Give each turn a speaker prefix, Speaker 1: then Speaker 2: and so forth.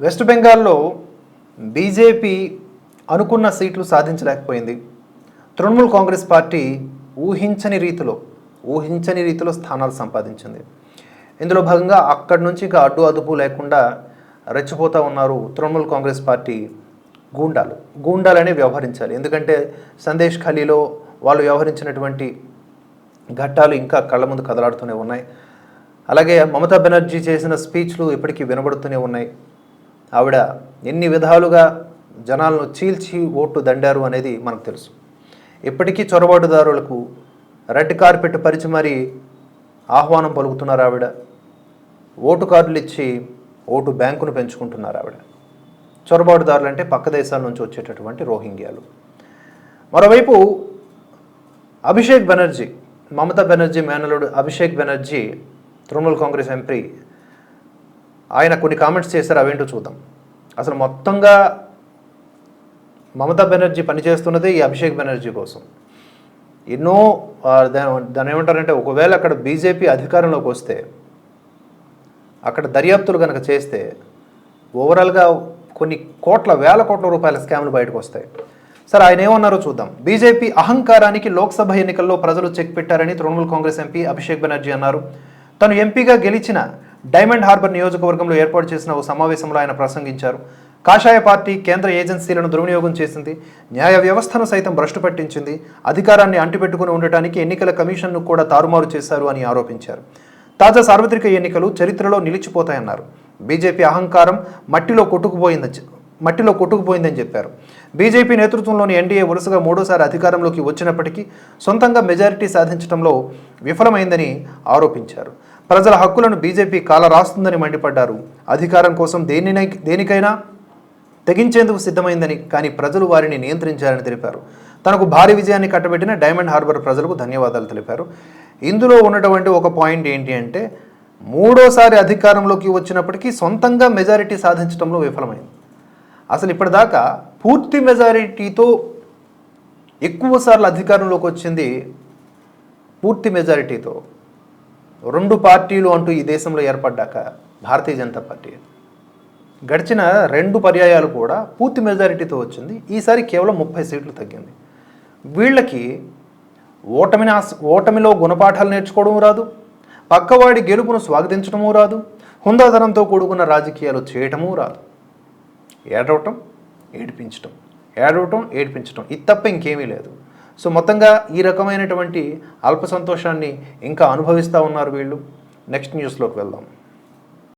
Speaker 1: West బెంగాల్లో BJP అనుకున్న సీట్లు సాధించలేకపోయింది. తృణమూల్ కాంగ్రెస్ పార్టీ ఊహించని రీతిలో ఊహించని రీతిలో స్థానాలు సంపాదించింది. ఇందులో భాగంగా అక్కడి నుంచి ఇక అడ్డు అదుపు లేకుండా రెచ్చిపోతూ ఉన్నారు తృణమూల్ కాంగ్రెస్ పార్టీ గూండాలు. గూండాలనే వ్యవహరించాలి. ఎందుకంటే సందేశ్ ఖలీలో వాళ్ళు వ్యవహరించినటువంటి ఘట్టాలు ఇంకా కళ్ళ ముందు కదలాడుతూనే ఉన్నాయి. అలాగే మమతా బెనర్జీ చేసిన స్పీచ్లు ఇప్పటికీ వినబడుతూనే ఉన్నాయి. ఆవిడ ఎన్ని విధాలుగా జనాలను చీల్చి ఓటు దండారు అనేది మనకు తెలుసు. ఇప్పటికీ చొరబాటుదారులకు రెడ్ కార్పెట్ పరిచి మరీ ఆహ్వానం పలుకుతున్నారు ఆవిడ. ఓటు కార్డులు ఇచ్చి ఓటు బ్యాంకును పెంచుకుంటున్నారు ఆవిడ. చొరబాటుదారులు అంటే పక్క దేశాల నుంచి వచ్చేటటువంటి రోహింగ్యాలు. మరోవైపు అభిషేక్ బెనర్జీ మమతా బెనర్జీ మేనలుడు అభిషేక్ బెనర్జీ తృణమూల్ కాంగ్రెస్ ఎంపీ ఆయన కొన్ని కామెంట్స్ చేశారు అవేంటో చూద్దాం. అసలు మొత్తంగా మమతా బెనర్జీ పనిచేస్తున్నది ఈ అభిషేక్ బెనర్జీ కోసం. ఎన్నో దాని ఏమంటారంటే ఒకవేళ అక్కడ బీజేపీ అధికారంలోకి వస్తే అక్కడ దర్యాప్తులు కనుక చేస్తే ఓవరాల్గా కొన్ని కోట్ల వేల కోట్ల రూపాయల స్కామ్లు బయటకు వస్తాయి. సరే ఆయన ఏమన్నారో చూద్దాం. బీజేపీ అహంకారానికి లోక్సభ ఎన్నికల్లో ప్రజలు చెక్ పెట్టారని తృణమూల్ కాంగ్రెస్ ఎంపీ అభిషేక్ బెనర్జీ అన్నారు. తను ఎంపీగా గెలిచిన డైమండ్ హార్బర్ నియోజకవర్గంలో ఏర్పాటు చేసిన ఓ సమావేశంలో ఆయన ప్రసంగించారు. కాషాయ పార్టీ కేంద్ర ఏజెన్సీలను దుర్వినియోగం చేసింది. న్యాయ వ్యవస్థను సైతం భ్రష్టు పట్టించింది. అధికారాన్ని అంటిపెట్టుకుని ఉండటానికి ఎన్నికల కమిషన్ను కూడా తారుమారు చేశారు అని ఆరోపించారు. తాజా సార్వత్రిక ఎన్నికలు చరిత్రలో నిలిచిపోతాయన్నారు. బీజేపీ అహంకారం మట్టిలో కొట్టుకుపోయిందని మట్టిలో కొట్టుకుపోయిందని చెప్పారు. బీజేపీ నేతృత్వంలోని ఎన్డీఏ వరుసగా మూడోసారి అధికారంలోకి వచ్చినప్పటికీ సొంతంగా మెజారిటీ సాధించడంలో విఫలమైందని ఆరోపించారు. ప్రజల హక్కులను బీజేపీ కాల రాస్తుందని మండిపడ్డారు. అధికారం కోసం దేనినై దేనికైనా తెగించేందుకు సిద్ధమైందని కానీ ప్రజలు వారిని నియంత్రించారని తెలిపారు. తనకు భారీ విజయాన్ని కట్టబెట్టిన డైమండ్ హార్బర్ ప్రజలకు ధన్యవాదాలు తెలిపారు. ఇందులో ఉన్నటువంటి ఒక పాయింట్ ఏంటి అంటే మూడోసారి అధికారంలోకి వచ్చినప్పటికీ సొంతంగా మెజారిటీ సాధించడంలో విఫలమైంది. అసలు ఇప్పటిదాకా పూర్తి మెజారిటీతో ఎక్కువ సార్లు అధికారంలోకి వచ్చింది పూర్తి మెజారిటీతో. రెండు పార్టీలు అంటూ ఈ దేశంలో ఏర్పడ్డాక భారతీయ జనతా పార్టీ. గడిచిన రెండు పర్యాయాలు కూడా పూర్తి మెజారిటీతో వచ్చింది. ఈసారి కేవలం ముప్పై సీట్లు తగ్గింది. వీళ్ళకి ఓటమిని ఆస్- ఓటమిలో గుణపాఠాలు నేర్చుకోవడం రాదు. పక్కవాడి గెలుపును స్వాగతించడమూ రాదు. హుందాతనంతో కూడుకున్న రాజకీయాలు చేయటమూ రాదు. ఏడవటం ఏడిపించటం. ఏడవటం ఏడిపించటం. ఇది తప్ప ఇంకేమీ లేదు. సో మొత్తంగా ఈ రకమైనటువంటి అల్ప సంతోషాన్ని ఇంకా అనుభవిస్తూ ఉన్నారు వీళ్ళు. నెక్స్ట్ న్యూస్లోకి వెళ్దాం.